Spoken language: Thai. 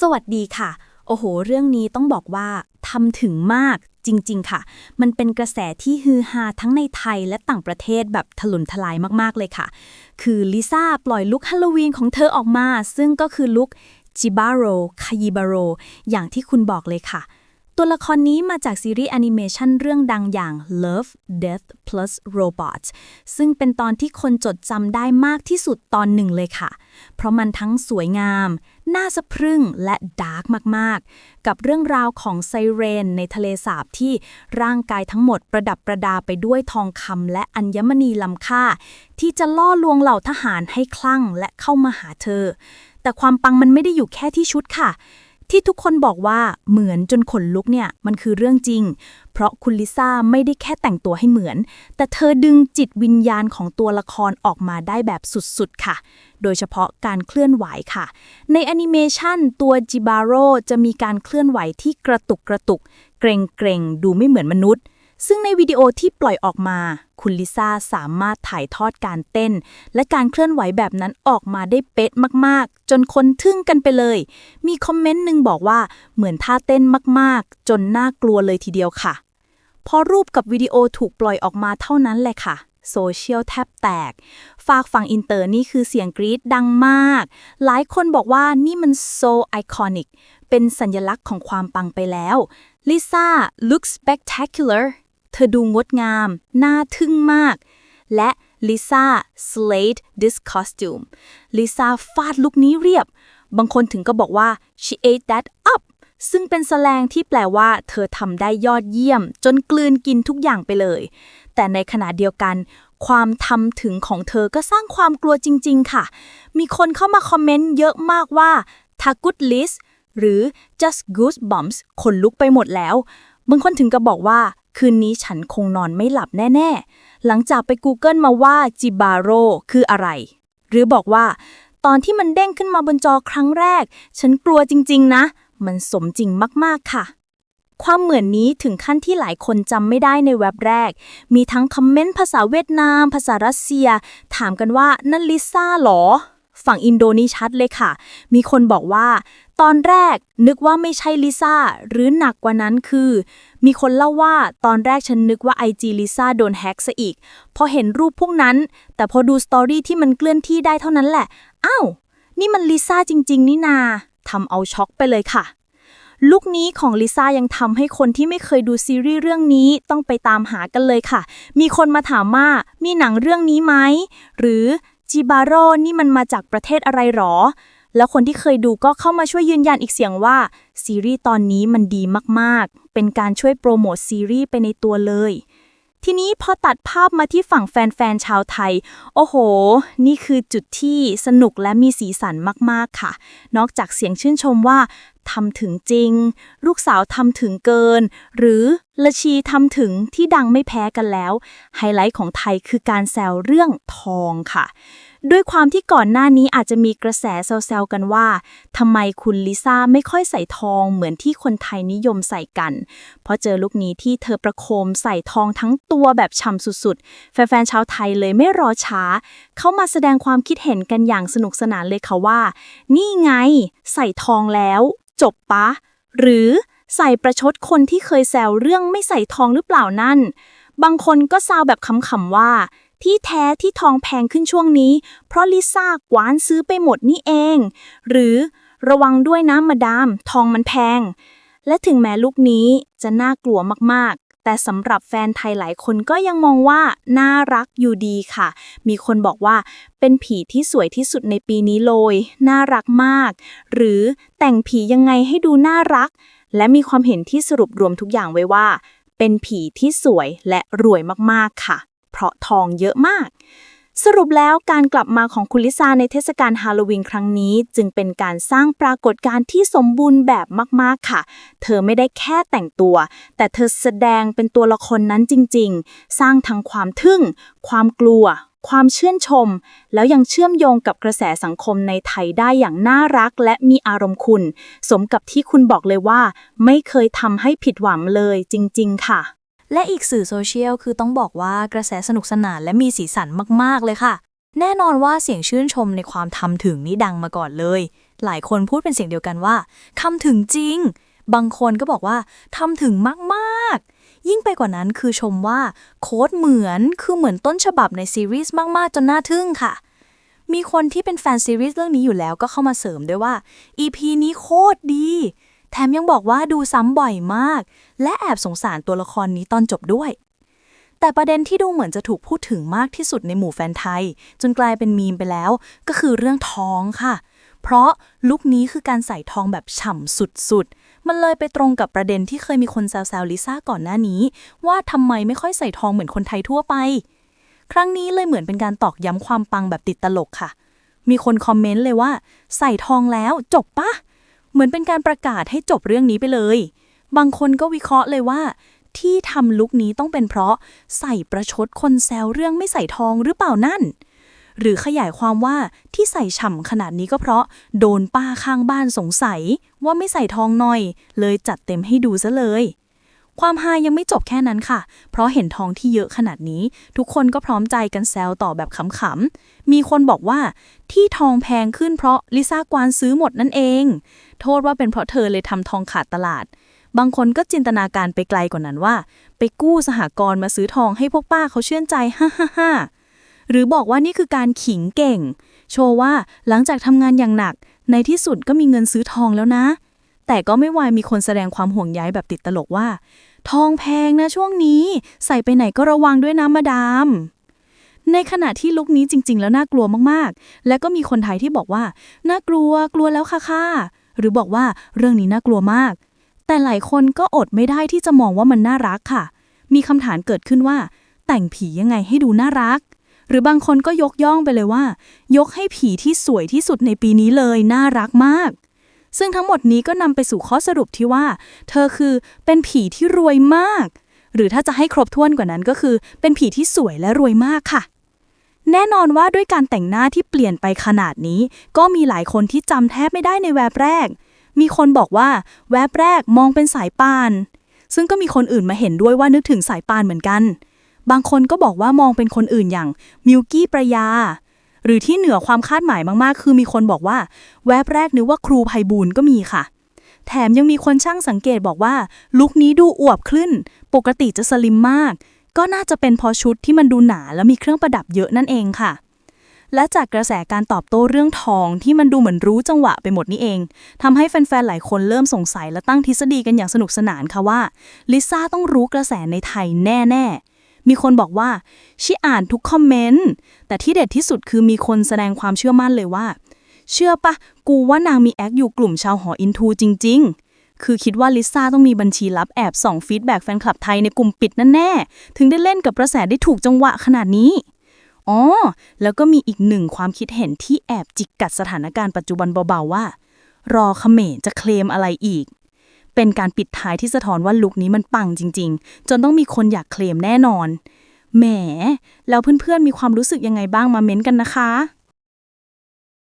สวัสดีค่ะ โอ้โห เรื่องนี้ต้องบอกว่าทำถึงมากจริง ๆ ค่ะ มันเป็นกระแสที่ฮือฮาทั้งในไทยและต่างประเทศแบบถล่มทลายมาก ๆ เลยค่ะ คือลิซ่าปล่อยลุคฮาโลวีนของเธอออกมา ซึ่งก็คือลุคจิบาโรคายิบาโรอย่างที่คุณบอกเลยค่ะ ตัวละครนี้มาจากซีรีส์แอนิเมชันเรื่องดังอย่าง Love, Death plus Robots ซึ่งเป็นตอนที่คนจดจำได้มากที่สุดตอนหนึ่งเลยค่ะ เพราะมันทั้งสวยงาม น่าสะพรึงและดาร์กมาก ๆ กับเรื่องราวของไซเรนในทะเลสาบที่ร่างกายทั้งหมดประดับประดาไปด้วยทองคำและอัญมณีล้ำค่า ที่จะล่อลวงเหล่าทหารให้คลั่งและเข้ามาหาเธอ แต่ความปังมันไม่ได้อยู่แค่ที่ชุดค่ะ ที่ทุกคนบอกว่าเหมือนจนขนลุกเนี่ยมันคือเรื่องจริง เพราะคุณลิซ่าไม่ได้แค่แต่งตัวให้เหมือน แต่เธอดึงจิตวิญญาณของตัวละครออกมาได้แบบสุดๆค่ะ โดยเฉพาะการเคลื่อนไหวค่ะ ในแอนิเมชันตัวจิบาโรจะมีการเคลื่อนไหวที่กระตุกกระตุก เกรงเกรงดูไม่เหมือนมนุษย์ ซึ่งในวิดีโอที่ปล่อยออกมา คุณลิซ่าสามารถถ่ายทอดการเต้น และการเคลื่อนไหวแบบนั้นออกมาได้เป๊ะมากๆ จนคนทึ่งกันไปเลย มีคอมเมนต์หนึ่งบอกว่าเหมือนท่าเต้นมากๆ จนน่ากลัวเลยทีเดียวค่ะ พอรูปกับวิดีโอถูกปล่อยออกมาเท่านั้นแหละค่ะโซเชียลแทบแตก ฝากฝั่งอินเตอร์นี่คือเสียงกรี๊ดดังมาก หลายคนบอกว่านี่มันโซไอคอนิก เป็นสัญลักษณ์ของความปังไปแล้ว ลิซ่า looks spectacular อดูงดงาม น่าทึ่งมาก และลิซ่า slayed this costume ลิซ่าฟาดลุคนี้เรียบ บางคนถึงก็บอกว่า she ate that up ซึ่งเป็นแสลงที่แปลว่าเธอทำได้ยอดเยี่ยม จนกลืนกินทุกอย่างไปเลย แต่ในขณะเดียวกัน ความทำถึงของเธอก็สร้างความกลัวจริง ๆ ค่ะ มีคนเข้ามาคอมเมนต์เยอะมากว่าถ้า good list หรือ just goosebumps ขนลุกไปหมดแล้ว บางคนถึงกับบอกว่า คืนนี้ฉันคงนอนไม่หลับแน่ ๆ หลังจากไป Google มาว่าจิบาโรคืออะไร หรือบอกว่า ตอนที่มันเด้งขึ้นมาบนจอครั้งแรก ฉันกลัวจริง ๆ นะ มันสมจริงมากๆค่ะ ความเหมือนนี้ถึงขั้นที่หลายคนจำไม่ได้ในเว็บแรก มีทั้งคอมเมนต์ภาษาเวียดนาม ภาษารัสเซีย ถามกันว่านั่นลิซ่าหรอ ฝั่งอินโดนีชัดเลยค่ะ มีคนบอกว่า ตอนแรกนึกว่าไม่ใช่ลิซ่า หรือหนักกว่านั้นคือ มีคนเล่าว่าตอนแรกฉันนึกว่า IG ลิซ่าโดนแฮ็กซะอีก พอเห็นรูปพวกนั้น แต่พอดูสตอรี่ที่มันเคลื่อนที่ได้เท่านั้นแหละ อ้าว นี่มันลิซ่าจริง ๆ นี่นาทำเอาช็อกไปเลยค่ะลุคนี้ของลิซ่ายังทำให้คนที่ไม่เคยดูซีรีส์เรื่องนี้ต้องไปตามหากันเลยค่ะ มีคนมาถามว่ามีหนังเรื่องนี้ไหม หรือ จิบาโร่นี่มันมาจากประเทศอะไรหรอ แล้วคนที่เคยดูก็เข้ามาช่วยยืนยันอีกเสียงว่า ซีรีส์ตอนนี้มันดีมากๆ เป็นการช่วยโปรโมทซีรีส์ไปในตัวเลย ทีนี้พอตัดภาพมาที่ฝั่งแฟนๆ ชาวไทย โอ้โห นี่คือจุดที่สนุกและมีสีสันมากๆค่ะ นอกจากเสียงชื่นชมว่าทำถึงจริง ลูกสาวทำถึงเกิน หรือละชีทำถึงที่ดังไม่แพ้กันแล้ว ไฮไลท์ของไทยคือการแซวเรื่องทองค่ะ ด้วยความที่ก่อนหน้านี้อาจจะมีกระแสแซวๆกันว่าทำไมคุณลิซ่าไม่ค่อยใส่ทองเหมือนที่คนไทยนิยมใส่กัน เพราะเจอลุคนี้ที่เธอประโคมใส่ทองทั้งตัวแบบฉ่ำสุดๆ แฟนๆชาวไทยเลยไม่รอช้า เข้ามาแสดงความคิดเห็นกันอย่างสนุกสนานเลยค่ะว่า นี่ไง ใส่ทองแล้ว จบปะ หรือใส่ประชดคนที่เคยแซวเรื่องไม่ใส่ทองหรือเปล่านั่น บางคนก็ซาวแบบขำๆว่า ที่แท้ที่ทองแพงขึ้นช่วงนี้ เพราะลิซ่ากวานซื้อไปหมดนี่เอง หรือระวังด้วยนะมาดาม ทองมันแพง และถึงแม้ลูกนี้จะน่ากลัวมากๆ แต่สำหรับแฟนไทยหลายคนก็ยังมองว่าน่ารักอยู่ดีค่ะ มีคนบอกว่าเป็นผีที่สวยที่สุดในปีนี้เลย น่ารักมาก หรือแต่งผียังไงให้ดูน่ารัก และมีความเห็นที่สรุปรวมทุกอย่างไว้ว่า เป็นผีที่สวยและรวยมากๆค่ะ เพราะทองเยอะมาก สรุปแล้วการกลับมาของคุณลิซ่าในเทศกาลฮาโลวีนครั้งนี้ จึงเป็นการสร้างปรากฏการณ์ที่สมบูรณ์แบบมากๆค่ะ เธอไม่ได้แค่แต่งตัว แต่เธอแสดงเป็นตัวละครนั้นจริง ๆ สร้างทั้งความทึ่ง ความกลัวความชื่นชม แล้วยังเชื่อมโยงกับกระแสสังคมในไทยได้อย่างน่ารักและมีอารมณ์คุณ สมกับที่คุณบอกเลยว่า ไม่เคยทำให้ผิดหวังเลยจริง ๆ ค่ะ และอีกสื่อโซเชียลคือต้องบอกว่ากระแสสนุกสนานและมีสีสันมาก ๆ เลยค่ะ แน่นอนว่าเสียงชื่นชมในความทำถึงนี่ดังมาก่อนเลย หลายคนพูดเป็นเสียงเดียวกันว่าทำถึงจริง บางคนก็บอกว่าทำถึงมากๆ ยิ่งไปกว่านั้นคือชมว่าโค้ดเหมือนคือเหมือนต้นฉบับในซีรีส์มากๆ จนน่าทึ่งค่ะ มีคนที่เป็นแฟนซีรีส์เรื่องนี้อยู่แล้วก็เข้ามาเสริมด้วยว่า EP นี้โคตรดี แถมยังบอกว่าดูซ้ำบ่อยมาก และแอบสงสารตัวละครนี้ตอนจบด้วย แต่ประเด็นที่ดูเหมือนจะถูกพูดถึงมากที่สุดในหมู่แฟนไทย จนกลายเป็นมีมไปแล้ว ก็คือเรื่องท้องค่ะ เพราะลุคนี้คือการใส่ทองแบบฉ่ำสุดๆ มันเลยไปตรงกับประเด็นที่เคยมีคนแซวๆลิซ่าก่อนหน้านี้ ว่าทำไมไม่ค่อยใส่ทองเหมือนคนไทยทั่วไป ครั้งนี้เลยเหมือนเป็นการตอกย้ำความปังแบบติดตลกค่ะ มีคนคอมเมนต์เลยว่า ใส่ทองแล้วจบปะ เหมือนเป็นการประกาศให้จบเรื่องนี้ไปเลย บางคนก็วิเคราะห์เลยว่า ที่ทำลุคนี้ต้องเป็นเพราะใส่ประชดคนแซวเรื่องไม่ใส่ทองหรือเปล่านั่น หรือขยายความว่าที่ใส่ฉ่ำขนาดนี้ก็เพราะ โดนป้าข้างบ้านสงสัย ว่าไม่ใส่ทองหน่อย เลยจัดเต็มให้ดูซะเลย ความฮายังไม่จบแค่นั้นค่ะ เพราะเห็นทองที่เยอะขนาดนี้ ทุกคนก็พร้อมใจกันแซวต่อแบบขำๆ มีคนบอกว่าที่ทองแพงขึ้นเพราะลิซ่ากวานซื้อหมดนั่นเอง โทษว่าเป็นเพราะเธอเลยทำทองขาดตลาด บางคนก็จินตนาการไปไกลกว่านั้นว่า ไปกู้สหกรณ์มาซื้อทองให้พวกป้าเขาเชื่อใจฮ่าฮ่าฮ่าหรือบอกว่านี่คือการขิงเก่ง โชว์ว่าหลังจากทำงานอย่างหนัก ในที่สุดก็มีเงินซื้อทองแล้วนะ แต่ก็ไม่วายมีคนแสดงความห่วงใยแบบติดตลกว่า ทองแพงนะช่วงนี้ ใส่ไปไหนก็ระวังด้วยนะมาดาม ในขณะที่ลุคนี้จริง ๆ แล้วน่ากลัวมากๆ และก็มีคนไทยที่บอกว่า น่ากลัวกลัวแล้วค่ะค่ะหรือบอกว่าเรื่องนี้น่ากลัวมาก แต่หลายคนก็อดไม่ได้ที่จะมองว่ามันน่ารักค่ะ มีคำถามเกิดขึ้นว่า แต่งผียังไงให้ดูน่ารัก หรือบางคนก็ยกย่องไปเลยว่า ยกให้ผีที่สวยที่สุดในปีนี้เลยน่ารักมาก ซึ่งทั้งหมดนี้ก็นำไปสู่ข้อสรุปที่ว่า เธอคือเป็นผีที่รวยมาก หรือถ้าจะให้ครบถ้วนกว่านั้นก็คือ เป็นผีที่สวยและรวยมากค่ะ แน่นอนว่าด้วยการแต่งหน้าที่เปลี่ยนไปขนาดนี้ ก็มีหลายคนที่จำแทบไม่ได้ในแวบแรก มีคนบอกว่าแวบแรกมองเป็นสายปาน ซึ่งก็มีคนอื่นมาเห็นด้วยว่านึกถึงสายปานเหมือนกัน บางคนก็บอกว่ามองเป็นคนอื่นอย่างมิวกี้ประยา หรือที่เหนือความคาดหมายมากๆ คือมีคนบอกว่า แวบแรกนึกว่าครูไพบูลก็มีค่ะ แถมยังมีคนช่างสังเกตบอกว่า ลุคนี้ดูอวบขึ้น ปกติจะสลิมมาก ก็น่าจะเป็นเพอชุดที่มันดูหนาและมีเครื่องประดับเยอะนั่นเองค่ะและจากกระแสการตอบโต้เรื่องทองที่มันดูเหมือนรู้จังหวะไปหมดนี่เองทำให้แฟนๆ หลายคนเริ่มสงสัยและตั้งทฤษฎีกันอย่างสนุกสนานค่ะว่าลิซ่าต้องรู้กระแสในไทยแน่ๆ มีคนบอกว่าชิอ่านทุกคอมเมนต์ แต่ที่เด็ดที่สุดคือมีคนแสดงความเชื่อมั่นเลยว่า เชื่อปะกูว่านางมีแอคอยู่กลุ่มชาวหออินทูจริง ๆ คือคิดว่าลิซ่าต้องมีบัญชีลับแอบส่องฟีดแบ็กแฟนคลับไทยในกลุ่มปิดนั่นแน่ ถึงได้เล่นกับกระแสได้ถูกจังหวะขนาดนี้อ๋อแล้วก็มีอีกหนึ่งความคิดเห็นที่แอบจิกกัดสถานการณ์ปัจจุบันเบาๆว่า รอเขมรจะเคลมอะไรอีก เป็นการปิดท้ายที่สะท้อนว่าลุคนี้มันปังจริง ๆ จนต้องมีคนอยากเคลมแน่นอน แหม แล้วเพื่อนๆมีความรู้สึกยังไงบ้างมาเม้นกันนะคะ